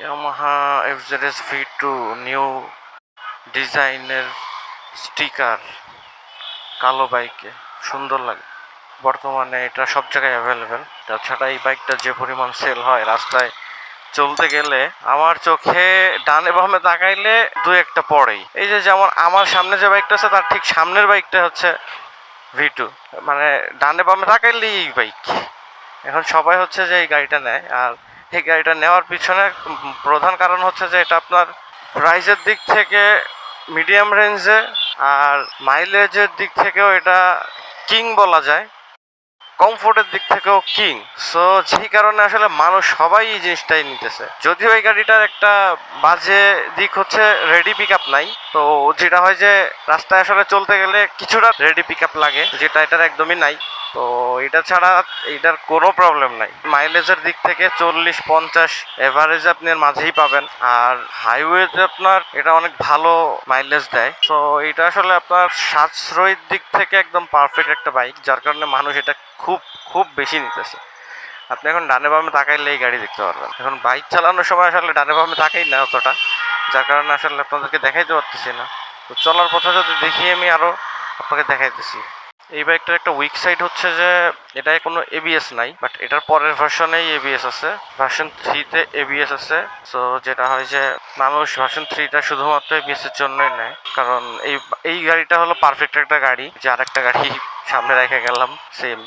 Yamaha FZS V two new ডিজাইনের sticker কালো বাইকে সুন্দর লাগে। বর্তমানে এটা সব জায়গায় অ্যাভেলেবেল তাছাড়া এই বাইকটা যে পরিমাণ সেল হয় রাস্তায় চলতে গেলে আমার চোখে ডানে বামে তাকাইলে দু একটা পড়েই। এই যে যেমন আমার সামনে যে বাইকটা আছে, তার ঠিক সামনের বাইকটা হচ্ছে ভি টু মানে ডানে বামে তাকাইলে এই বাইক এখন সবাই হচ্ছে যে এই গাড়িটা নেয়, আর এই গাড়িটা নেওয়ার পিছনে প্রধান কারণ হচ্ছে যে এটা আপনার প্রাইসের দিক থেকে মিডিয়াম রেঞ্জে আর মাইলেজের দিক থেকেও এটা কিং বলা যায়। কমফোর্টের দিক থেকেও কিং সো যেই কারণে আসলে মানুষ সবাই এই জিনিসটাই নিতেছে। যদিও এই গাড়িটার একটা বাজে দিক হচ্ছে রেডি পিক আপ নাই। তো যেটা হয় যে রাস্তায় আসলে চলতে গেলে কিছুটা রেডি পিক আপ লাগে, যেটা এটার একদমই নাই। তো এটা ছাড়া এটার কোনো প্রবলেম নাই। মাইলেজের দিক থেকে চল্লিশ, পঞ্চাশ এভারেজ আপনি এর মাঝেই পাবেন। আর হাইওয়েতে আপনার এটা অনেক ভালো মাইলেজ দেয়। তো এটা আসলে আপনার সাশ্রয়ীর দিক থেকে একদম পারফেক্ট একটা বাইক যার কারণে মানুষ এটা খুব খুব বেশি নিতেছে। আপনি এখন ডানে বামে তাকাইলে এই গাড়ি দেখতে পারবেন। এখন বাইক চালানোর সময় আসলে ডানে বামে তাকাই না অতটা, যার কারণে আসলে আপনাদেরকে দেখাইতে পারতেছি না। তো চলার পথে যদি দেখি আমি আরও আপনাকে দেখাইতেছি। এই বাইকটার একটা উইক সাইড হচ্ছে যে, এটায় কোনো এবিএস নাই বাট এটার পরের ভার্সনেই এবিএস আছে। ভার্সন থ্রিতে এবিএস আছে। সো যেটা হয় যে, মানুষ ভার্সন থ্রিটা শুধুমাত্র এবিএস এর জন্যই নেয়। কারণ এই এই গাড়িটা হলো পারফেক্ট একটা গাড়ি, যে আর একটা গাড়ি সামনে রেখে গেলাম সেম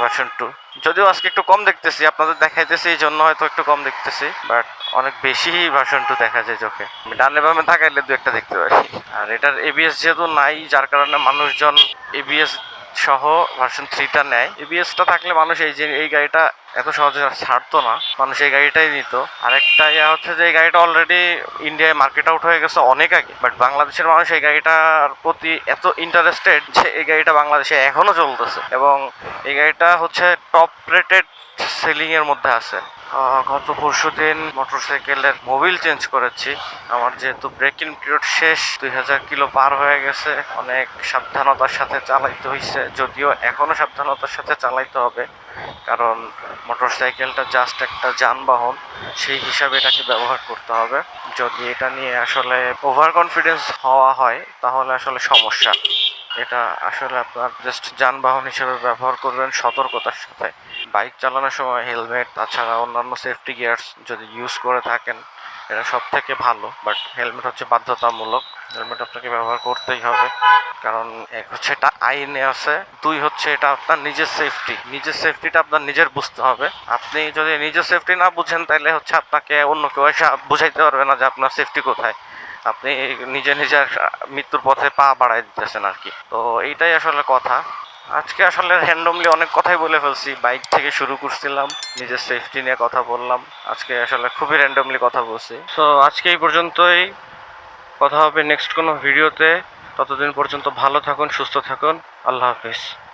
ভার্সন টু যদিও আজকে একটু কম দেখতেছি, আপনাদের দেখাইতেছি, এই জন্য হয়তো একটু কম দেখতেছি বাট অনেক বেশি ভার্সন টু দেখা যায় চোখে। ডানে বামে থাকাইলে দু একটা দেখতে পারি। আর এটার এবিএস যেহেতু নাই, যার কারণে মানুষজন এবিএস সহ ভার্সন থ্রিটা নেয়। এবিএসটা থাকলে মানুষ এই যে, এই গাড়িটা এত সহজে ছাড়তো না। মানুষ এই গাড়িটাই নিত। আরেকটা ইয়া হচ্ছে যে, এই গাড়িটা অলরেডি ইন্ডিয়ায় মার্কেট আউট হয়ে গেছে অনেক আগে। বাট বাংলাদেশের মানুষ এই গাড়িটার প্রতি এত ইন্টারেস্টেড যে, এই গাড়িটা বাংলাদেশে এখনও চলতেছে। এবং এই গাড়িটা হচ্ছে টপ রেটেড সেলিং এর মধ্যে আছে। গত পরশু দিন মোটরসাইকেলের মোবিল চেঞ্জ করেছি। আমার যেহেতু ব্রেকিং পিরিয়ড শেষ, দুই হাজার কিলো পার হয়ে গেছে। অনেক সাবধানতার সাথে চালাইতে হয়েছে যদিও এখনও সাবধানতার সাথে চালাইতে হবে, কারণ মোটরসাইকেলটা জাস্ট একটা যানবাহন, সেই হিসাবে এটাকে ব্যবহার করতে হবে। যদি এটা নিয়ে আসলে ওভার কনফিডেন্স হওয়া হয়, তাহলে আসলে সমস্যা। এটা আসলে আপনার জাস্ট যানবাহন হিসেবে ব্যবহার করবেন সতর্কতার সাথে। বাইক চালানোর সময় হেলমেট, তাছাড়া অন্যান্য সেফটি গিয়ার্স যদি ইউজ করে থাকেন, এটা সব থেকে ভালো। বাট হেলমেট হচ্ছে বাধ্যতামূলক। হেলমেট আপনাকে ব্যবহার করতেই হবে। কারণ এক হচ্ছে এটা আইনে আছে, দুই হচ্ছে এটা আপনার নিজের সেফটি নিজের সেফটিটা আপনার নিজের বুঝতে হবে। আপনি যদি নিজের সেফটি না বুঝেন তাহলে হচ্ছে আপনাকে অন্য কেউ এসে বুঝাইতে পারবে না যে আপনার সেফটি কোথায়। আপনি নিজে নিজের মৃত্যুর পথে পা বাড়াই দিতেছেন আর কি। তো এইটাই আসলে কথা। আজকে আসলে র্যান্ডমলি অনেক কথাই বলে ফেলছি। বাইক থেকে শুরু করছিলাম, নিজের সেফটি নিয়ে কথা বললাম। আজকে আসলে খুবই র্যান্ডমলি কথা বলছি। তো আজকে এই পর্যন্তই। কথা হবে নেক্সট কোনো ভিডিওতে ততদিন পর্যন্ত ভালো থাকুন, সুস্থ থাকুন। আল্লাহ হাফিজ।